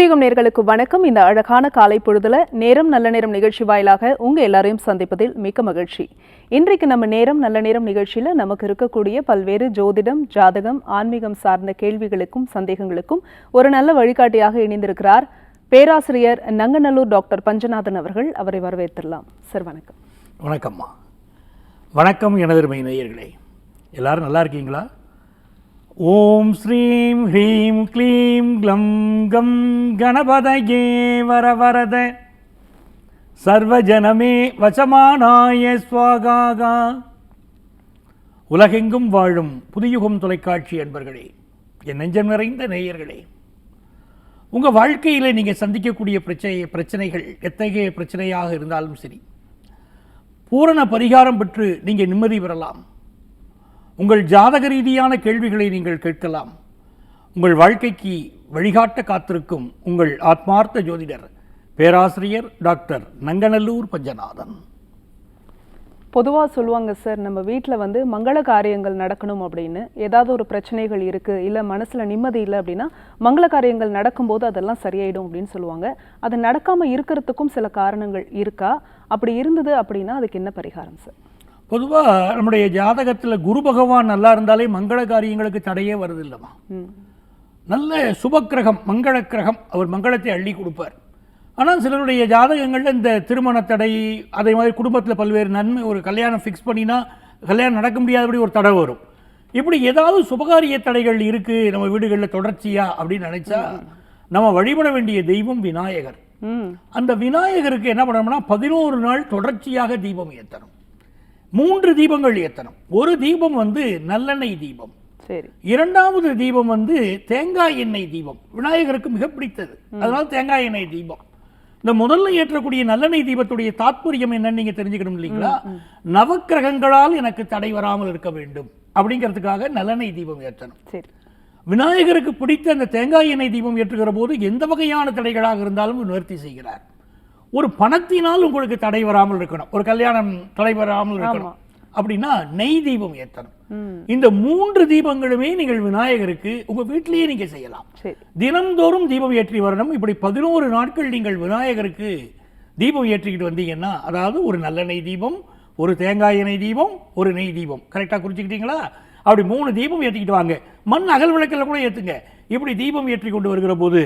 புதியகம் நேர்களுக்கு வணக்கம். இந்த அழகான காலை பொழுதுல நேரம் நல்ல நேரம் நிகழ்ச்சி வாயிலாக உங்க எல்லாரையும் சந்திப்பதில் மிக்க மகிழ்ச்சி. இன்றைக்கு நம்ம நேரம் நல்ல நேரம் நிகழ்ச்சியில நமக்கு இருக்கக்கூடிய பல்வேறு ஜோதிடம் ஜாதகம் ஆன்மீகம் சார்ந்த கேள்விகளுக்கும் சந்தேகங்களுக்கும் ஒரு நல்ல வழிகாட்டியாக இணைந்திருக்கிறார் பேராசிரியர் நங்கநல்லூர் டாக்டர் பஞ்சநாதன் அவர்கள். அவரை வரவேற்றிடலாம் சார் வணக்கம். வணக்கம்மா. வணக்கம் எனதருமை நேயர்களே. எல்லாரும் நல்லா இருக்கீங்களா? ஓம் ஸ்ரீம் ஹ்ரீம் க்ளீம் க்ளம் கம் கணபதயே வரவரத. சர்வஜனமே வசமானாய ஸ்வாகாகா உலகெங்கும் வாழும் புதியுகம் தொலைக்காட்சி அன்பர்களே என் நெஞ்சம் நிறைந்த நேயர்களே உங்கள் வாழ்க்கையில் நீங்கள் சந்திக்கக்கூடிய பிரச்சனை பிரச்சனைகள் எத்தகைய பிரச்சனையாக இருந்தாலும் சரி பூரண பரிகாரம் பெற்று நீங்கள் நிம்மதி பெறலாம். உங்கள் ஜாதக ரீதியான கேள்விகளை நீங்கள் கேட்கலாம். உங்கள் வாழ்க்கைக்கு வழிகாட்ட காத்திருக்கும் உங்கள் ஆத்மார்த்த ஜோதிடர் பேராசிரியர் டாக்டர் நங்கநல்லூர் பஞ்சநாதன். பொதுவாக சொல்லுவாங்க சார் நம்ம வீட்டில் வந்து மங்கள காரியங்கள் நடக்கணும் அப்படின்னு. ஏதாவது ஒரு பிரச்சனைகள் இருக்குது இல்லை மனசில் நிம்மதி இல்லை அப்படின்னா மங்கள காரியங்கள் நடக்கும்போது அதெல்லாம் சரியாயிடும் அப்படின்னு சொல்லுவாங்க. அது நடக்காமல் இருக்கிறதுக்கும் சில காரணங்கள் இருக்கா? அப்படி இருந்தது அப்படின்னா அதுக்கு என்ன பரிகாரம் சார்? பொதுவாக நம்முடைய ஜாதகத்தில் குரு பகவான் நல்லா இருந்தாலே மங்கள காரியங்களுக்கு தடையே வருதில்லம்மா. ம். நல்ல சுபக்கிரகம் மங்கள கிரகம் அவர் மங்களத்தை அள்ளி கொடுப்பார். ஆனால் சிலருடைய ஜாதகங்களில் இந்த திருமண தடை அதே மாதிரி குடும்பத்தில் பல்வேறு நன்மை ஒரு கல்யாணம் ஃபிக்ஸ் பண்ணினா கல்யாணம் நடக்க முடியாதபடி ஒரு தடை வரும். இப்படி ஏதாவது சுபகாரிய தடைகள் இருக்குது நம்ம வீடுகளில் தொடர்ச்சியா அப்படின்னு நினைச்சா நம்ம வழிபட வேண்டிய தெய்வம் விநாயகர். அந்த விநாயகருக்கு என்ன பண்ணணும்னா பதினோரு நாள் தொடர்ச்சியாக தீபம் ஏற்றணும் மூன்று தீபங்கள் ஏற்றணும் ஒரு தீபம் வந்து நல்லெண்ணெய் தீபம். சரி. இரண்டாவது தீபம் வந்து தேங்காய் எண்ணெய் தீபம். விநாயகருக்கு மிக பிடித்தது. அதனால தேங்காய் எண்ணெய் தீபம். இந்த முதல்ல ஏற்றக்கூடிய நல்லெண்ணெய் தீபத்துடைய தாத்பரியம் என்னன்னு நீங்க தெரிஞ்சுக்கணும் இல்லைங்களா? நவக்கிரகங்களால் எனக்கு தடை வராமல் இருக்க வேண்டும். அப்படிங்கிறதுக்காக நல்லெண்ணெய் தீபம் ஏற்றணும். விநாயகருக்கு பிடித்த அந்த தேங்காய் எண்ணெய் தீபம் ஏற்றுகிற போது எந்த வகையான தடைகளாக இருந்தாலும் நிவர்த்தி செய்கிறார். ஒரு பணத்தினால் உங்களுக்கு தடை வராமல் இருக்கணும். ஒரு கல்யாணம் தடை வராமல் இருக்கணும். அப்படின்னா நெய் தீபம் ஏற்றணும் ம். இந்த மூன்று தீபங்களுமே நீங்கள் விநாயகருக்கு உங்க வீட்டிலேயே நீங்க செய்யலாம். சரி. தினம்தோறும் தீபம் ஏற்றி வரணும். இப்படி பதினோரு நாட்கள் நீங்கள் விநாயகருக்கு தீபம் ஏற்றிக்கிட்டு வந்தீங்கன்னா அதாவது ஒரு நல்லெண்ணெய் தீபம் ஒரு தேங்காய் எண்ணெய் தீபம் ஒரு நெய் தீபம். கரெக்டாக குறிச்சிக்கிட்டீங்களா? அப்படி மூணு தீபம் ஏற்றிக்கிட்டு வாங்க. மண் அகல் விளக்கில் கூட ஏற்றுங்க இப்படி தீபம் ஏற்றி கொண்டு வருகிற போது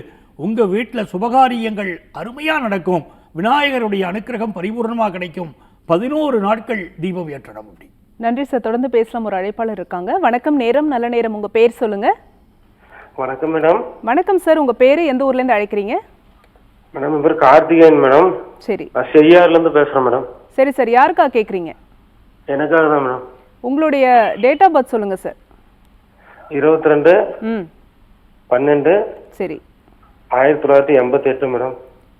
உங்க வீட்டில் சுபகாரியங்கள் அருமையா நடக்கும். விநாயகருடைய அனுக்கிரகம் பரிபூர்ணமாக கிடைக்கும். பதினோரு நாட்கள் தீபம் ஏற்றணும் அப்படி. நன்றி சார். தொடர்ந்து பேசலாம். ஒரு அழைப்பாளர் இருக்காங்க. வணக்கம். நேரம் நல்ல நேரம். உங்க பேர் சொல்லுங்க. வணக்கம் மேடம். வணக்கம் சார். உங்க பேரு எந்த ஊர்ல இருந்து அழைக்கிறீங்க? மேடம் பேர் கார்த்திகேயன் மேடம். சரி. நான் செய்யாறுல இருந்து பேசுறேன் மேடம். சரி சார். யாருக்கா கேக்குறீங்க எனக்காக தான் மேடம். உங்களுடைய டேட் ஆஃப் பர்த் சொல்லுங்க சார். இருபத்தி ரெண்டு பன்னெண்டு சரி. ஆயிரத்தி தொள்ளாயிரத்தி எண்பத்தி எட்டு மேடம்.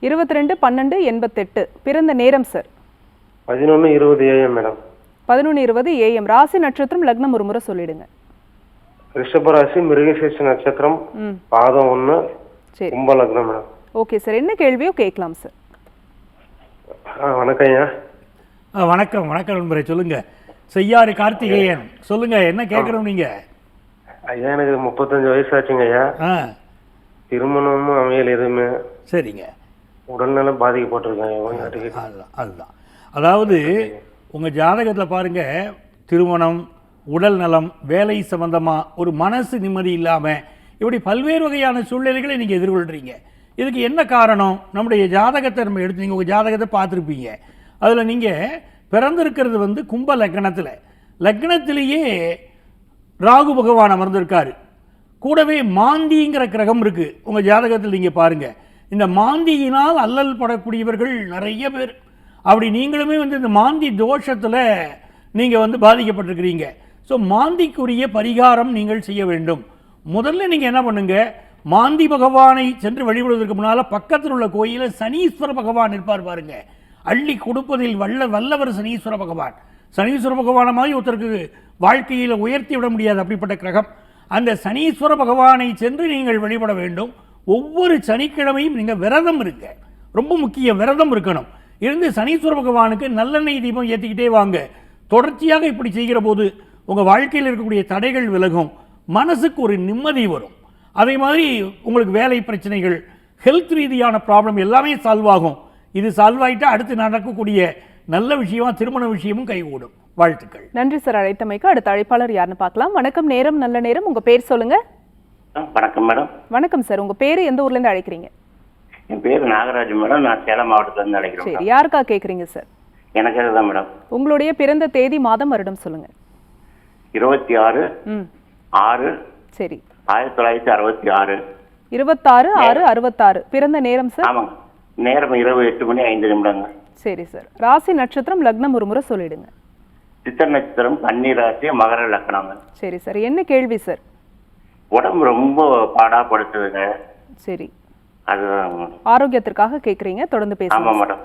இருபத்தி ரெண்டு பன்னெண்டு எண்பத்தெட்டு. பிறந்த நேரம் சார் பதினொன்று இருபது ஏஎம் மேடம் பதினொன்று இருபது ஏஎம் ராசி நட்சத்திரம் லக்னம் ஒரு முறை சொல்லிடுங்க. ரிஷபராசி மிருகசேஷ நட்சத்திரம் ம். பாதம் ஒன்று சரி. கும்ப லக்னம் மேடம் ஓகே சார் என்ன கேள்வியோ கேட்கலாம் சார் ஆ வணக்கம் ஐயா. ஆ, வணக்கம். வணக்கம் நண்பரே சொல்லுங்க. செய்யாறு கார்த்திகேயன். சொல்லுங்க என்ன கேட்கணும் நீங்க? ஐயா எனக்கு முப்பத்தஞ்சு வயசு ஆச்சுங்க ஐயா. ஆ. திருமணமும் அமையல் எதுவுமே. சரிங்க. உடல்நலம் பாதிக்கப்பட்டிருக்காங்க அதுதான் அதுதான். அதாவது உங்கள் ஜாதகத்தில் பாருங்க திருமணம் உடல் நலம் வேலை சம்மந்தமாக ஒரு மனசு நிம்மதி இல்லாமல் இப்படி பல்வேறு வகையான சூழ்நிலைகளை நீங்கள் எதிர்கொள்கிறீங்க இதுக்கு என்ன காரணம்? நம்முடைய ஜாதகத்தை நம்ம எடுத்து நீங்கள் உங்கள் ஜாதகத்தை பார்த்துருப்பீங்க. அதில் நீங்கள் பிறந்திருக்கிறது வந்து கும்ப லக்னத்தில். லக்னத்திலேயே ராகு பகவான் அமர்ந்திருக்காரு. கூடவே மாந்திங்கிற கிரகம் இருக்குது உங்கள் ஜாதகத்தில் நீங்கள் பாருங்கள் இந்த மாந்தியினால் அல்லல் படக்கூடியவர்கள் நிறைய பேர். அப்படி நீங்களுமே வந்து இந்த மாந்தி தோஷத்தில் நீங்கள் வந்து பாதிக்கப்பட்டிருக்கிறீங்க. ஸோ மாந்திக்குரிய பரிகாரம் நீங்கள் செய்ய வேண்டும். முதல்ல நீங்கள் என்ன பண்ணுங்க? மாந்தி பகவானை சென்று வழிபடுவதற்கு முன்னால் பக்கத்தில் உள்ள கோயிலில் சனீஸ்வர பகவான் இருப்பார் பாருங்க. அள்ளி கொடுப்பதில் வல்ல வல்லவர் சனீஸ்வர பகவான். சனீஸ்வர பகவானை மாதிரி ஒருத்தருக்கு வாழ்க்கையில் உயர்த்தி விட முடியாது அப்படிப்பட்ட கிரகம். அந்த சனீஸ்வர பகவானை சென்று நீங்கள் வழிபட வேண்டும். ஒவ்வொரு சனிக்கிழமையும் நீங்கள் விரதம் இருங்க. ரொம்ப முக்கிய விரதம் இருக்கணும். இருந்து சனீஸ்வர பகவானுக்கு நல்லெண்ணெய் தீபம் ஏற்றிக்கிட்டே வாங்க. தொடர்ச்சியாக இப்படி செய்கிற போது உங்கள் வாழ்க்கையில் இருக்கக்கூடிய தடைகள் விலகும். மனசுக்கு ஒரு நிம்மதி வரும். அதே மாதிரி உங்களுக்கு வேலை பிரச்சனைகள் ஹெல்த் ரீதியான ப்ராப்ளம் எல்லாமே சால்வ் ஆகும். இது சால்வ் ஆகிட்டா அடுத்து நடக்கக்கூடிய நல்ல விஷயமா திருமண விஷயமும் கைகூடும். வாழ்த்துக்கள். நன்றி சார். அழைத்தமைக்கு அடுத்த அழைப்பாளர் யாருன்னு பார்க்கலாம். வணக்கம். நேரம் நல்ல நேரம். உங்கள் பேர் சொல்லுங்கள் வணக்கம் மேடம். வணக்கம் சார். உங்க பேரு எந்த ஊர்ல இருந்து அழைக்கிறீங்க? என் பேர் நாகராஜ் மேடம். நான் சேலம் மாவட்டத்திலேருந்து அழைக்கிறேன் சரி. யாருக்கா கேக்குறீங்க சார்? எனக்கு அதுதான் மேடம். உங்களுடைய பிறந்த தேதி மாதம் வருடம் சொல்லுங்க. இருபத்தி ஆறு ஆறு சரி. ஆயிரத்தி தொள்ளாயிரத்தி அறுபத்தி ஆறு. இருபத்தாறு ஆறு அறுபத்தாறு. பிறந்த நேரம் சார்? ஆமாங்க. நேரம் இரவு எட்டு மணி ஐந்து நிமிடங்க. சரி சார். ராசி நட்சத்திரம் லக்னம் ஒரு முறை சொல்லிடுங்க. சித்திர நட்சத்திரம் கன்னி ராசி மகர லக்கணங்க சரி சார். என்ன கேள்வி சார்? உடம்பு ரொம்ப பாடாப்படுத்துதுங்க. சரி. அதுதான். ஆரோக்கியத்திற்காக கேக்குறீங்க தொடர்ந்து ஆமா பேசுங்க மேடம்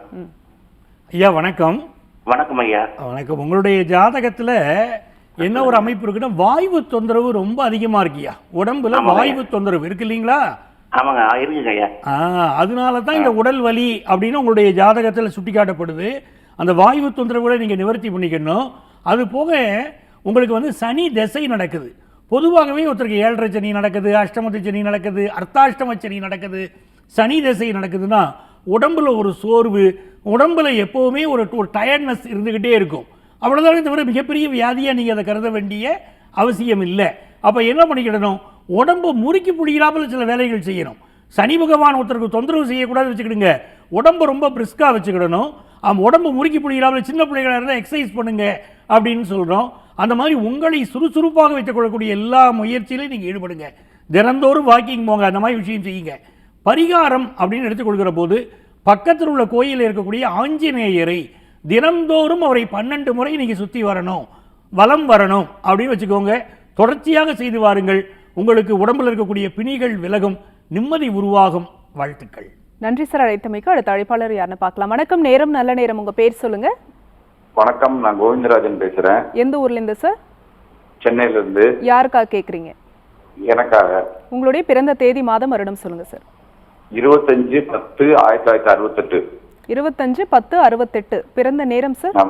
ஐயா வணக்கம். வணக்கம் ஐயா. வணக்கம். உங்களுடைய ஜாதகத்துல என்ன ஒரு அமைப்பு இருக்குன்னா வாய்வு தொந்தரவு ரொம்ப அதிகமா இருக்கியா உடம்புல. வாய்வு தொந்தரவு இருக்கு இல்லைங்களா? ஆமாங்க இருக்குங்க ஐயா. ஆ அதனால தான் இந்த உடல் வலி அப்படின்னு உங்களுடைய ஜாதகத்தில் சுட்டிக்காட்டப்படுது. அந்த வாய்வு தொந்தரவுகளை நீங்கள் நிவர்த்தி பண்ணிக்கணும். அது போக உங்களுக்கு வந்து சனி திசை நடக்குது. பொதுவாகவே ஒருத்தருக்கு ஏழரை சனி நடக்குது அஷ்டமத்து சனி நடக்குது அர்த்தாஷ்டம சனி நடக்குது சனி திசை நடக்குதுன்னா உடம்புல ஒரு சோர்வு உடம்புல எப்போவுமே ஒரு ஒரு டயர்ட்னஸ் இருந்துக்கிட்டே இருக்கும். அவ்வளோதானே தவிர மிகப்பெரிய வியாதியாக நீங்கள் அதை கருத வேண்டிய அவசியம் இல்லை. அப்போ என்ன பண்ணிக்கிடணும்? உடம்பு முறுக்கி பிடிக்கிறாமல் சில வேலைகள் செய்யணும். சனி பகவான் ஒருத்தருக்கு தொந்தரவு செய்யக்கூடாது வச்சுக்கிடுங்க. உடம்பு ரொம்ப பிரிஸ்காக வச்சுக்கிடணும். உடம்பு முறுக்கி பிடிக்கிறாமல் சின்ன பிள்ளைகளாக இருந்தால் எக்ஸசைஸ் பண்ணுங்க அப்படின்னு சொல்கிறோம் அந்த மாதிரி உங்களை சுறுசுறுப்பாக வைத்துக் கொள்ளக்கூடிய எல்லா முயற்சியிலையும் நீங்கள் ஈடுபடுங்க. தினந்தோறும் வாக்கிங் போங்க அந்த மாதிரி விஷயம் செய்யுங்க. பரிகாரம் அப்படின்னு எடுத்துக்கொள்கிற போது பக்கத்தில் உள்ள கோயிலில் இருக்கக்கூடிய ஆஞ்சநேயரை தினந்தோறும் அவரை பன்னெண்டு முறை நீங்கள் சுற்றி வரணும் வலம் வரணும் அப்படின்னு வச்சுக்கோங்க. தொடர்ச்சியாக செய்து வாருங்கள். உங்களுக்கு உடம்பில் இருக்கக்கூடிய பிணிகள் விலகும். நிம்மதி உருவாகும். வாழ்த்துக்கள். நன்றி சார். அழைத்தமைக்கு அடுத்த அழைப்பாளர் யாருன்னு பார்க்கலாம். வணக்கம். நேரம் நல்ல நேரம். உங்கள் பேர் சொல்லுங்கள் வணக்கம் நான் கோவிந்தராஜன் பேசுறேன். எந்த ஊர்ல இருந்து சார்? சென்னையில இருந்து. யாருக்கா கேக்குறீங்க? எனக்காக. உங்களுடைய பிறந்த தேதி மாதம் வருடம் சொல்லுங்க சார். இருபத்தஞ்சு பத்து ஆயிரத்தி தொள்ளாயிரத்தி அறுபத்தெட்டு. இருபத்தஞ்சு பத்து அறுபத்தெட்டு. பிறந்த நேரம் சார்?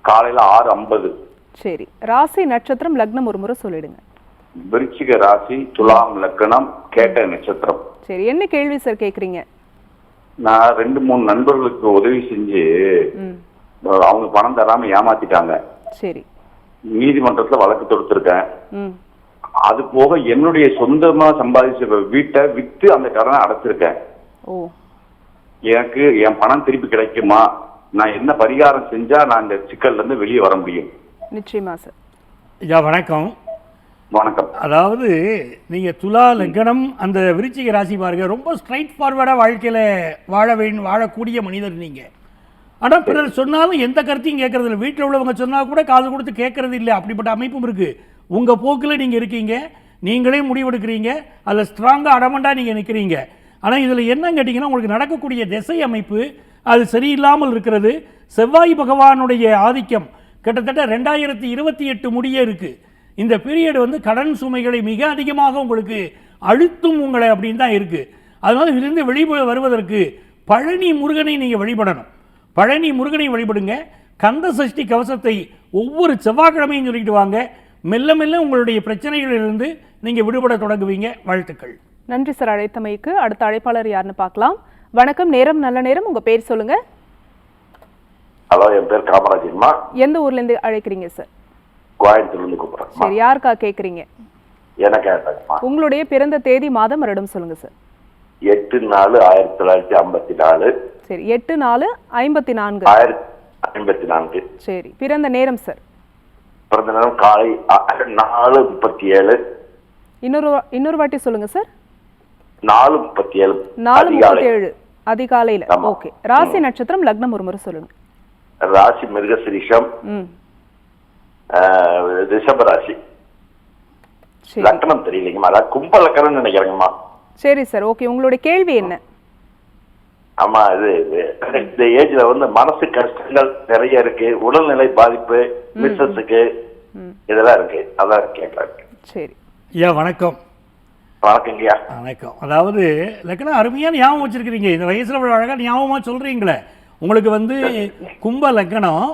காலையில ஆறு ஐம்பது. சரி. ராசி நட்சத்திரம் லக்னம் ஒரு முறை சொல்லிடுங்க. விருச்சிக ராசி துலாம் லக்கணம் கேட்ட நட்சத்திரம். சரி. என்ன கேள்வி சார் கேக்குறீங்க? நான் ரெண்டு மூணு நண்பர்களுக்கு உதவி செஞ்சு அவங்க பணம் தராம ஏமாத்திட்டாங்க. சரி. நீதிமன்றத்துல வழக்கு தொடுத்திருக்கேன். ம். அது போக என்னுடைய சொந்தமா சம்பாதிச்ச வீட்டை வித்து அந்த கடனை அடைச்சிருக்கேன். ஓ. எனக்கு என் பணம் திருப்பி கிடைக்குமா? நான் என்ன பரிகாரம் செஞ்சா நான் இந்த சிக்கல்ல இருந்து வெளியே வர முடியும்? நிச்சயமா சார். ஐயா வணக்கம். வணக்கம். அதாவது நீங்கள் துலா லக்னம் அந்த விருச்சிக ராசி பாருங்க ரொம்ப ஸ்ட்ரைட் ஃபார்வர்டாக வாழ்க்கையில் வாழ வேண்டும் வாழக்கூடிய மனிதர் நீங்கள் ஆனால் பிறர் சொன்னாலும் எந்த கருத்தையும் கேட்கறது இல்லை வீட்டில் உள்ளவங்க சொன்னால் கூட காது கொடுத்து கேட்கறது இல்லை. அப்படிப்பட்ட அமைப்பும் இருக்குது உங்கள் போக்கில் நீங்கள் இருக்கீங்க. நீங்களே முடிவெடுக்கிறீங்க. அதில் ஸ்ட்ராங்காக அடமண்டாக நீங்கள் நிற்கிறீங்க ஆனால் இதில் என்னன்னு கேட்டிங்கன்னா உங்களுக்கு நடக்கக்கூடிய திசை அமைப்பு அது சரியில்லாமல் இருக்கிறது. செவ்வாய் பகவானுடைய ஆதிக்கம் கிட்டத்தட்ட ரெண்டாயிரத்தி இருபத்தி எட்டு முடிய இருக்குது இந்த பீரியடு வந்து கடன் சுமைகளை மிக அதிகமாக உங்களுக்கு அழுத்தும் உங்களை அப்படின்னு தான் இருக்குது அதனால் இதிலிருந்து வெளியே வருவதற்கு பழனி முருகனை நீங்கள் வழிபடணும். பழனி முருகனை வழிபடுங்க. கந்த சஷ்டி கவசத்தை ஒவ்வொரு செவ்வாய்க்கிழமையும் சொல்லிட்டு வாங்க. மெல்ல மெல்ல உங்களுடைய பிரச்சனைகளிலிருந்து நீங்கள் விடுபட தொடங்குவீங்க. வாழ்த்துக்கள். நன்றி சார் அழைத்தமைக்கு. அடுத்த அழைப்பாளர் யாருன்னு பார்க்கலாம். வணக்கம். நேரம் நல்ல நேரம். உங்க பேர் சொல்லுங்க. ஹலோ என் பேர் காமராஜன்மா எந்த ஊர்ல இருந்து அழைக்கிறீங்க சார்? கோயம்புத்தூர்ல கூப்பிடுறேன். சரி யாருக்கா கேக்குறீங்க எனக்கு உங்களுடைய பிறந்த தேதி மாதம் வருடம் சொல்லுங்க சார். எட்டு நாலு ஆயிரத்தி தொள்ளாயிரத்தி ஐம்பத்தி நாலு. சரி எட்டு நாலு ஐம்பத்தி நான்கு. ஐம்பத்தி நான்கு. சரி பிறந்த நேரம் சார் பிறந்த நேரம் காலை நாலு முப்பத்தி ஏழு இன்னொரு இன்னொரு வாட்டி சொல்லுங்க சார் நாலு முப்பத்தி ஏழு நாலு முப்பத்தி ஏழு அதிகாலையில. ஓகே. ராசி நட்சத்திரம் லக்னம் ஒரு முறை சொல்லுங்க. ராசி மிருகசிரிஷம். ரிஷப ராசி. லக்கணம் தெரியலைங்கம்மா. அதான் கும்ப லக்கணம்னு நினைக்கிறேங்கம்மா. சரி சார் ஓகே. உங்களுடைய கேள்வி என்ன? ஆமா இது இது- இந்த ஏஜ்ல வந்து மனசு கஷ்டங்கள் நிறைய இருக்கு உடல்நிலை பாதிப்பு மிஸ்ஸஸுக்கு இதெல்லாம் இருக்கு. அதான் கேட்கலாம் சரி. ஐயா வணக்கம். வணக்கங்கய்யா வணக்கம். அதாவது லக்னம் அருமையான ஞாபகம் வச்சிருக்கிறீங்க. இந்த வயசுல இவ்வளவு அழகா ஞாபகமா சொல்றீங்களே. உங்களுக்கு வந்து கும்ப லக்னம்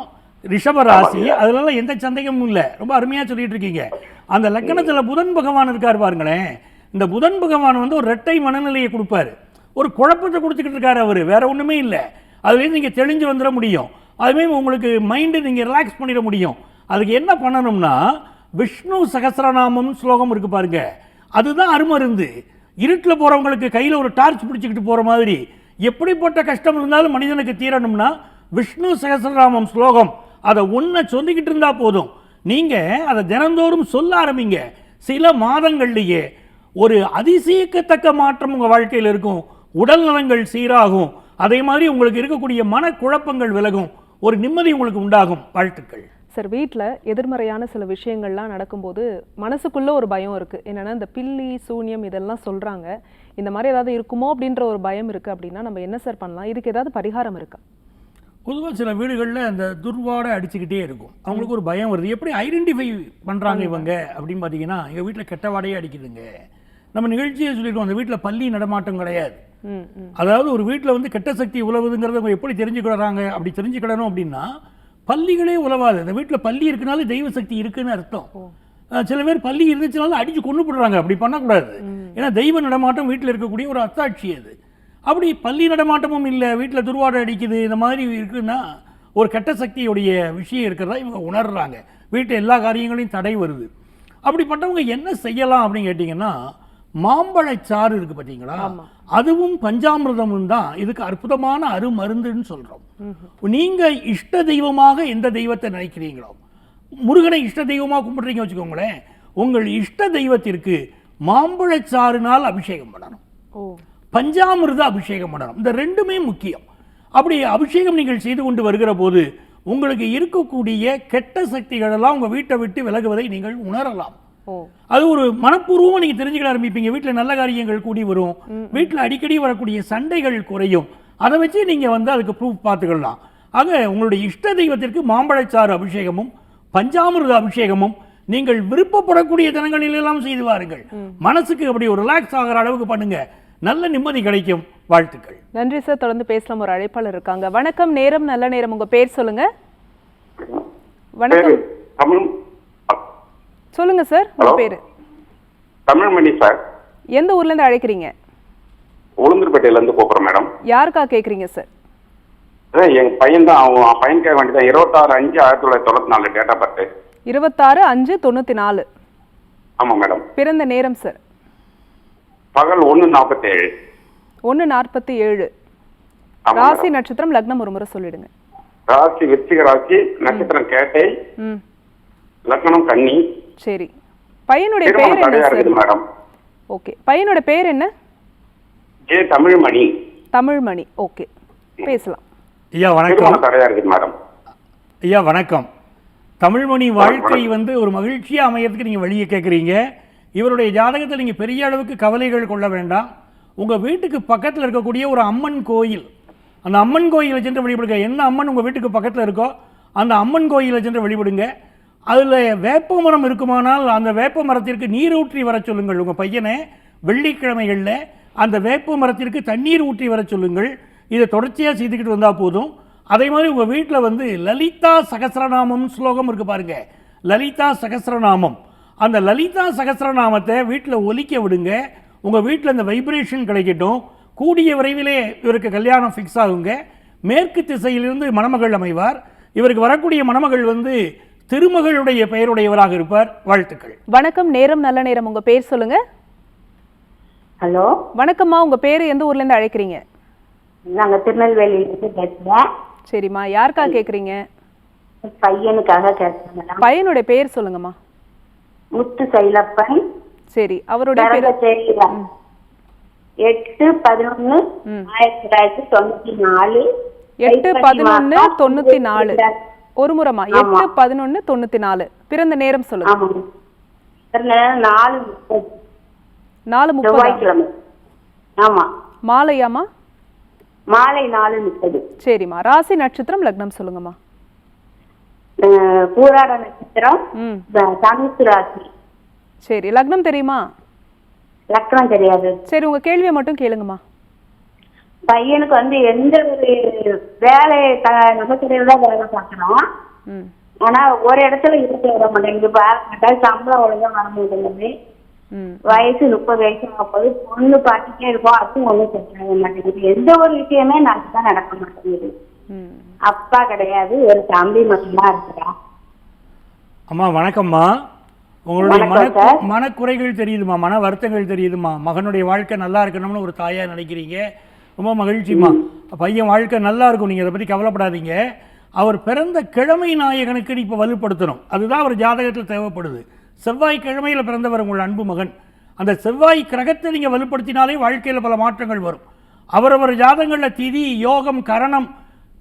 ரிஷப ராசி அதுலலாம் எந்த சந்தேகமும் இல்லை. ரொம்ப அருமையா சொல்லிட்டு இருக்கீங்க. அந்த லக்னத்துல புதன் பகவான் இருக்கார் பாருங்களேன். இந்த புதன் பகவான் வந்து ஒரு ரெட்டை மனநிலையை கொடுப்பாரு. ஒரு குழப்பத்தை கொடுத்துக்கிட்டு இருக்காரு அவர். வேற ஒன்றுமே இல்லை. அதுலேருந்து நீங்கள் தெளிஞ்சு வந்துட முடியும். அதுமாரி உங்களுக்கு மைண்டு நீங்கள் ரிலாக்ஸ் பண்ணிட முடியும். அதுக்கு என்ன பண்ணணும்னா விஷ்ணு சகசிரநாமம் ஸ்லோகம் இருக்கு பாருங்க. அதுதான் அருமருந்து. இருட்டில் போகிறவங்களுக்கு கையில் ஒரு டார்ச் பிடிச்சிக்கிட்டு போகிற மாதிரி. எப்படிப்பட்ட கஷ்டம் இருந்தாலும் மனிதனுக்கு தீரணும்னா விஷ்ணு சகஸ்ரநாமம் ஸ்லோகம். அதை ஒன்றை சொல்லிக்கிட்டு இருந்தால் போதும். நீங்கள் அதை தினந்தோறும் சொல்ல ஆரம்பிங்க. சில மாதங்கள்லேயே. ஒரு அதிசயிக்கத்தக்க மாற்றம் உங்கள் வாழ்க்கையில் இருக்கும். உடல் நலங்கள் சீராகும். அதே மாதிரி உங்களுக்கு இருக்கக்கூடிய மனக்குழப்பங்கள் விலகும். ஒரு நிம்மதி உங்களுக்கு உண்டாகும். வாழ்த்துக்கள். சார் வீட்டில் எதிர்மறையான சில விஷயங்கள்லாம் நடக்கும்போது மனசுக்குள்ள ஒரு பயம் இருக்கு. என்னன்னா இந்த பில்லி சூனியம் இதெல்லாம் சொல்றாங்க. இந்த மாதிரி ஏதாவது இருக்குமோ அப்படின்ற ஒரு பயம் இருக்கு அப்படின்னா நம்ம என்ன சார் பண்ணலாம்? இதுக்கு ஏதாவது பரிகாரம் இருக்கா? பொதுவாக சில வீடுகளில் அந்த துர்வாடை அடிச்சுக்கிட்டே இருக்கும். அவங்களுக்கு ஒரு பயம் வருது. எப்படி ஐடென்டிஃபை பண்ணுறாங்க இவங்க அப்படின்னு பார்த்தீங்கன்னா எங்கள் வீட்டில் கெட்ட வாடையே அடிக்குதுங்க. நம்ம நிகழ்ச்சியை சொல்லியிருக்கோம் அந்த வீட்டில் பள்ளி நடமாட்டம் கிடையாது. அதாவது ஒரு வீட்டில் வந்து கெட்ட சக்தி உழவுதுங்கிறத அவங்க எப்படி தெரிஞ்சுக்கிறாங்க? அப்படி தெரிஞ்சுக்கிடணும் அப்படின்னா பள்ளிகளே உழவாது அந்த வீட்டில் பள்ளி இருக்குனால தெய்வ சக்தி இருக்குன்னு அர்த்தம். சில பேர் பள்ளி இருந்துச்சுனாலும் அடிச்சு கொண்டு போடுறாங்க. அப்படி பண்ணக்கூடாது. ஏன்னா தெய்வ நடமாட்டம் வீட்டில் இருக்கக்கூடிய ஒரு அத்தாட்சி அது. அப்படி பள்ளி நடமாட்டமும் இல்லை. வீட்டில் துர்வாடை அடிக்குது இந்த மாதிரி இருக்குன்னா ஒரு கெட்ட சக்தியுடைய விஷயம் இருக்கிறதா இவங்க உணர்றாங்க. வீட்டில் எல்லா காரியங்களையும் தடை வருது. அப்படிப்பட்டவங்க என்ன செய்யலாம் அப்படின்னு கேட்டிங்கன்னா மாம்பழச்சாறு இருக்கு பார்த்தீங்களா அதுவும் பஞ்சாமிர்தமும் தான். இதுக்கு அற்புதமான அருமருந்துன்னு சொல்றோம். நீங்க இஷ்ட தெய்வமாக எந்த தெய்வத்தை நினைக்கிறீங்களோ? முருகனை இஷ்ட தெய்வமாக கும்பிடுறீங்க வச்சுக்கோங்களேன். உங்கள் இஷ்ட தெய்வத்திற்கு மாம்பழச்சாறுனால் அபிஷேகம் பண்ணணும். பஞ்சாமிர்த அபிஷேகம் பண்ணணும். இந்த ரெண்டுமே முக்கியம். அப்படி அபிஷேகம் நீங்கள் செய்து கொண்டு வருகிற போது உங்களுக்கு இருக்கக்கூடிய கெட்ட சக்திகள் எல்லாம் உங்க வீட்டை விட்டு விலகுவதை நீங்கள் உணரலாம். அது ஒரு மனப்பூர்வமாக நீங்க தெரிஞ்சுக்கிட ஆரம்பிப்பீங்க. வீட்டில் நல்ல காரியங்கள் கூடி வரும். வீட்டில் அடிக்கடி வரக்கூடிய சண்டைகள் குறையும். அதை வச்சு நீங்க வந்து அதுக்கு ப்ரூஃப் பார்த்துக்கலாம். ஆக உங்களுடைய இஷ்ட தெய்வத்திற்கு மாம்பழச்சாறு அபிஷேகமும் பஞ்சாமிர்த அபிஷேகமும் நீங்கள் விருப்பப்படக்கூடிய தினங்களில் எல்லாம் செய்து வாருங்கள். மனசுக்கு அப்படி ஒரு ரிலாக்ஸ் ஆகிற அளவுக்கு பண்ணுங்க. நல்ல நிம்மதி கிடைக்கும். வாழ்த்துக்கள். நன்றி சார். தொடர்ந்து பேசலாம். ஒரு அழைப்பாளர் இருக்காங்க. வணக்கம். நேரம் நல்ல நேரம். உங்க பேர் சொல்லுங்க. வணக்கம். தமிழ் சொல்லுங்க சார் உங்க? பேரு? தமிழ்மணி சார். எந்த ஊர்ல இருந்து அழைக்கிறீங்க? உளுந்தூர்பேட்டையில இருந்து கூப்பிடுறேன் மேடம். யாருக்கா கேக்குறீங்க சார்? எங்க பையன் தான் அவன் பையனுக்காக வேண்டி தான். இருபத்தாறு அஞ்சு ஆயிரத்தி தொள்ளாயிரத்தி தொண்ணூத்தி நாலு டேட் ஆஃப் பர்த் இருபத்தாறு அஞ்சு தொண்ணூத்தி நாலு. ஆமா மேடம். பிறந்த நேரம் சார்? பகல் ஒன்று நாற்பத்தேழு. ஒன்று நாற்பத்தி ஏழு ராசி. நட்சத்திரம் லக்னம் ஒரு முறை சொல்லிடுங்க. ராசி விருச்சிக ராசி நட்சத்திரம் கேட்டை லக்னம் கன்னி. சரி. பையனுடைய பேர் என்ன மேடம். ஓகே. பையனோட பேர் என்ன? ஜே தமிழ்மணி. தமிழ்மணி. ஓகே. பேசலாம். ஐயா வணக்கம். திருமணம் தடையா இருக்குது மேடம். ஐயா வணக்கம். தமிழ்மணி வாழ்க்கை வந்து ஒரு மகிழ்ச்சியாக அமையறதுக்கு நீங்கள் வழியை கேட்குறீங்க இவருடைய ஜாதகத்தில் நீங்கள் பெரிய அளவுக்கு கவலைகள் கொள்ள வேண்டாம். உங்கள் வீட்டுக்கு பக்கத்தில் இருக்கக்கூடிய ஒரு அம்மன் கோயில் அந்த அம்மன் கோயிலை சென்று வழிபடுங்க. என்ன அம்மன் உங்கள் வீட்டுக்கு பக்கத்தில் இருக்கோ அந்த அம்மன் கோயிலை சென்று வழிபடுங்க. அதில் வேப்ப மரம் இருக்குமானால் அந்த வேப்ப மரத்திற்கு நீர் ஊற்றி வர சொல்லுங்கள். உங்கள் பையனை வெள்ளிக்கிழமைகளில் அந்த வேப்ப மரத்திற்கு தண்ணீர் ஊற்றி வர சொல்லுங்கள். இதை தொடர்ச்சியாக செய்துக்கிட்டு வந்தால் போதும். அதே மாதிரி உங்கள் வீட்டில் வந்து லலிதா சகஸ்ரநாமம் ஸ்லோகம் இருக்கு பாருங்க. லலிதா சகஸ்ரநாமம் அந்த லலிதா சகஸ்ரநாமத்தை வீட்டில் ஒலிக்க விடுங்க. உங்கள் வீட்டில் இந்த வைப்ரேஷன் கிடைக்கட்டும். கூடிய விரைவிலே இவருக்கு கல்யாணம் ஃபிக்ஸ் ஆகுங்க. மேற்கு திசையிலிருந்து மணமகள் அமைவார். இவருக்கு வரக்கூடிய மணமகள் வந்து திருமகளுடைய பெயருடையவராக இருப்பார். வாழ்த்துக்கள். வணக்கம் நேரம் நல்ல நேரம். உங்க பேர் சொல்லுங்க. ஹலோ? வணக்கம்மா உங்க பேர் எந்த ஊர்ல இருந்து அழைக்கிறீங்க? நாங்க திருநெல்வேலியிலிருந்து சரிம்மா யாருக்கா கேக்குறீங்க? பையனுக்காக கேட்கிறேன் மேடம். பையனுடைய பேர் சொல்லுங்கம்மா. முத்து சைலப்பன். சரி அவருடைய பேர்? எட்டு பதினொன்னு. ஆயிரத்தி தொள்ளாயிரத்தி தொண்ணூத்தி நாலு. எட்டு பதினொன்னு தொண்ணூத்தி நாலு. ஒரு முறைமா? எட்டு பதினொன்னு தொண்ணூத்தி நாலு பிறந்த நேரம் சொல்லுங்க. நாலு முப்பது. ஆமா. மாலையாமா மாலை நாலு முப்பது. சரிம்மா. ராசி நட்சத்திரம் லக்னம் சொல்லுங்கம்மா. பூராட நட்சத்திரம் தனுசு ராசி. சரி. லக்னம் தெரியுமா? லக்கணம் தெரியாது. சரி உங்க கேள்வியை மட்டும் கேளுங்கம்மா. பையனுக்கு வந்து எந்த ஒரு வேலை துறையில தான் வேலை பார்க்கறோம் ஆனா ஒரு இடத்துல இருக்க விட மாட்டேங்குது. பாருங்க சம்பளம் ஒழுங்கா வர மாட்டேங்குது. ம். வயசு முப்பது வயசு ஆகும்போது பொண்ணு பார்த்துட்டே இருக்கோம் அதுவும் ஒண்ணும் செட் ஆக மாட்டேங்குது. எந்த ஒரு விஷயமே நல்லா நடக்க மாட்டேங்குது. ம். அப்பா கிடையாது. ஒரு தம்பி மட்டும்தான் இருக்கிறா. அம்மா வணக்கம்மா. உங்களுடைய மன. மனக்குறைகள் தெரியுதுமா மன வருத்தங்கள் தெரியுதுமா மகனுடைய வாழ்க்கை நல்லா இருக்கணும்னு ஒரு தாயா நினைக்கிறீங்க. ரொம்ப மகிழ்ச்சிமா பையன் வாழ்க்கை நல்லா இருக்கும். நீங்கள் அதை பற்றி கவலைப்படாதீங்க. அவர் பிறந்த கிழமை நாயகனுக்கு இப்போ வலுப்படுத்தணும். அதுதான் அவர் ஜாதகத்தில் தேவைப்படுது. செவ்வாய் கிழமையில் பிறந்தவர் உங்கள் அன்பு மகன். அந்த செவ்வாய் கிரகத்தை நீங்கள் வலுப்படுத்தினாலே வாழ்க்கையில் பல மாற்றங்கள் வரும். அவரவர் ஜாதகங்களில் திதி யோகம் கரணம்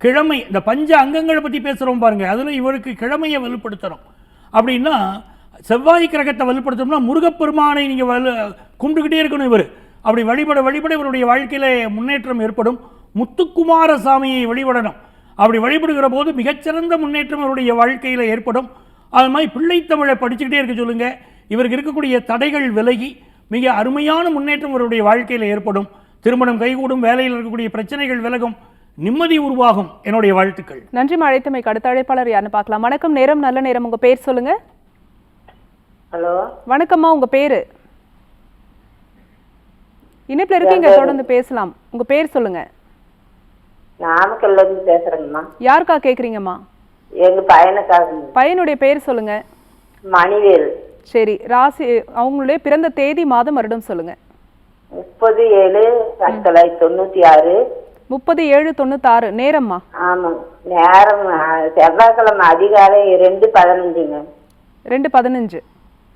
கிழமை இந்த பஞ்ச அங்கங்களை பற்றி பேசுகிறோம் பாருங்கள் அதில் இவருக்கு கிழமையை வலுப்படுத்தணும். அப்படின்னா செவ்வாய் கிரகத்தை வலுப்படுத்தணும்னா முருகப்பெருமானை நீங்கள் வலு கும்பிட்டுக்கிட்டே இருக்கணும் இவர். அப்படி வழிபட வழிபட இவருடைய வாழ்க்கையில முன்னேற்றம் ஏற்படும். முத்துக்குமார சாமியை வழிபடணும். அப்படி வழிபடுகிற போது மிகச்சிறந்த முன்னேற்றம் இவருடைய வாழ்க்கையில் ஏற்படும். அது மாதிரி பிள்ளைத்தமிழை படிச்சுக்கிட்டே இருக்க சொல்லுங்க. இவருக்கு இருக்கக்கூடிய தடைகள் விலகி மிக அருமையான முன்னேற்றம் இவருடைய வாழ்க்கையில் ஏற்படும். திருமணம் கைகூடும் வேலையில் இருக்கக்கூடிய பிரச்சனைகள் விலகும். நிம்மதி உருவாகும் என்னுடைய வாழ்த்துக்கள். நன்றி அழைத்தமைக்கு அடுத்த அழைப்பாளர் யாருன்னு பார்க்கலாம். வணக்கம் நேரம் நல்ல நேரம். உங்க பேர் சொல்லுங்க. ஹலோ. வணக்கம்மா உங்க பேரு? இணைப்புல இருக்கீங்க தொடர்ந்து பேசலாம். உங்க பேர் சொல்லுங்க. நாமக்கல்ல இருந்து பேசுறேங்கம்மா. யாருக்கா கேக்குறீங்கம்மா? எங்க பையனுக்காக. பையனுடைய பேர் சொல்லுங்க. மணிவேல். சரி ராசி அவங்களுடைய பிறந்த தேதி மாதம் வருடம் சொல்லுங்க. முப்பது ஏழு ஆயிரத்தி தொள்ளாயிரத்தி தொண்ணூத்தி ஆறு. முப்பது ஏழு தொண்ணூத்தாறு நேரம்மா. ஆமாங்க நேரம் செவ்வாய்க்கிழமை அதிகாலை ரெண்டு பதினஞ்சுங்க. ரெண்டு பதினஞ்சு.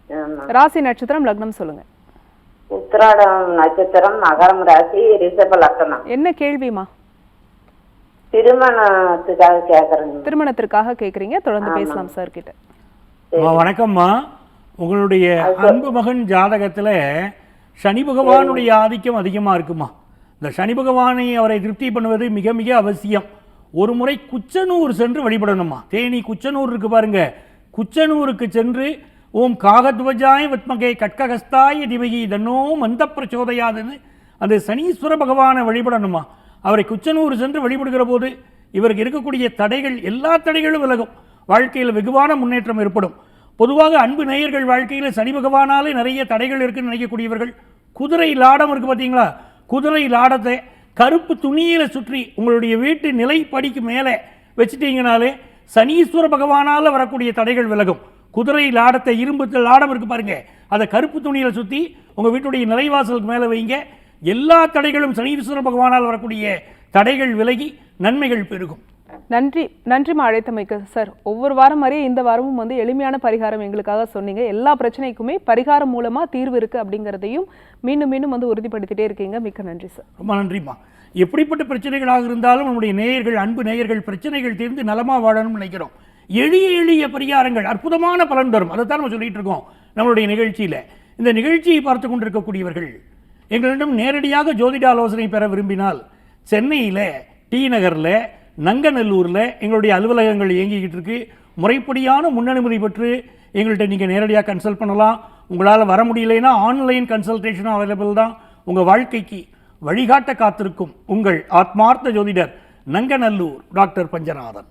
ஆமா. ராசி நட்சத்திரம் லக்னம் சொல்லுங்க. உத்திராடம் நட்சத்திரம் மகரம் ராசி ரிஷப லக்கணம் என்ன கேள்விமா திருமணத்துக்காக கேக்குறேங்க. திருமணத்திற்காக கேக்குறீங்க தொடர்ந்து பேசலாம் சார். கிட்ட வணக்கம்மா. உங்களுடைய அன்பு மகன் ஜாதகத்தில் சனி பகவானுடைய ஆதிக்கம் அதிகமாக இருக்குமா? இந்த சனி பகவானை அவரை திருப்தி பண்ணுவது மிக மிக அவசியம். ஒரு முறை குச்சனூர் சென்று வழிபடணுமா? தேனி குச்சனூர் இருக்கு பாருங்க. குச்சனூருக்கு சென்று ஓம் காகத்வஜாய் வித்மகே கட்ககஸ்தாய திவகி தன்னோ மந்த பிரச்சோதையாதுன்னு அந்த சனீஸ்வர பகவானை வழிபடணுமா? அவரை குச்சனூர் சென்று வழிபடுகிற போது இவருக்கு இருக்கக்கூடிய தடைகள் எல்லா தடைகளும் விலகும். வாழ்க்கையில் வெகுவான முன்னேற்றம் ஏற்படும். பொதுவாக அன்பு நேயர்கள் வாழ்க்கையில் சனி பகவானாலே நிறைய தடைகள் இருக்குன்னு நினைக்கக்கூடியவர்கள் குதிரை லாடம் இருக்குது பார்த்தீங்களா குதிரை லாடத்தை கருப்பு துணியில் சுற்றி உங்களுடைய வீட்டு நிலைப்படிக்கு மேலே வச்சுட்டீங்கனாலே சனீஸ்வர பகவானால் வரக்கூடிய தடைகள் விலகும். குதிரை லாடத்தை இரும்பு லாடம் இருக்கு பாருங்க. அதை கருப்பு துணியில சுற்றி உங்கள் வீட்டுடைய நிலைவாசலுக்கு மேலே வைங்க. எல்லா தடைகளும் சனீஸ்வர பகவானால் வரக்கூடிய தடைகள் விலகி நன்மைகள் பெருகும். நன்றி நன்றிமா அழைத்தமைக்கு சார் ஒவ்வொரு வாரம் மாதிரியே இந்த வாரமும் வந்து எளிமையான பரிகாரம் எங்களுக்காக சொன்னீங்க. எல்லா பிரச்சனைக்குமே பரிகாரம் மூலமா தீர்வு இருக்கு அப்படிங்கிறதையும் மீண்டும் மீண்டும் வந்து உறுதிப்படுத்திட்டே இருக்கீங்க. மிக்க நன்றி சார் ரொம்ப நன்றிம்மா. எப்படிப்பட்ட பிரச்சனைகளாக இருந்தாலும் நம்முடைய நேயர்கள் அன்பு நேயர்கள் பிரச்சனைகள் தீர்ந்து நலமா வாழணும்னு நினைக்கிறோம். எளிய எளிய பரிகாரங்கள் அற்புதமான பலன் தரும். அதை தான் நம்ம சொல்லிட்டு இருக்கோம் நம்மளுடைய நிகழ்ச்சியில். இந்த நிகழ்ச்சியை பார்த்து கொண்டிருக்கக்கூடியவர்கள் எங்களிடம் நேரடியாக ஜோதிட ஆலோசனை பெற விரும்பினால் சென்னையில் டி நகரில் நங்கநல்லூரில் எங்களுடைய அலுவலகங்கள் இயங்கிக்கிட்டு இருக்கு. முறைப்படியான முன்னனுமதி பெற்று எங்கள்கிட்ட நீங்கள் நேரடியாக கன்சல்ட் பண்ணலாம். உங்களால் வர முடியலைன்னா ஆன்லைன் கன்சல்டேஷனும் அவைலபிள் தான். உங்கள் வாழ்க்கைக்கு வழிகாட்ட காத்திருக்கும் உங்கள் ஆத்மார்த்த ஜோதிடர் நங்கநல்லூர் டாக்டர் பஞ்சநாதன்.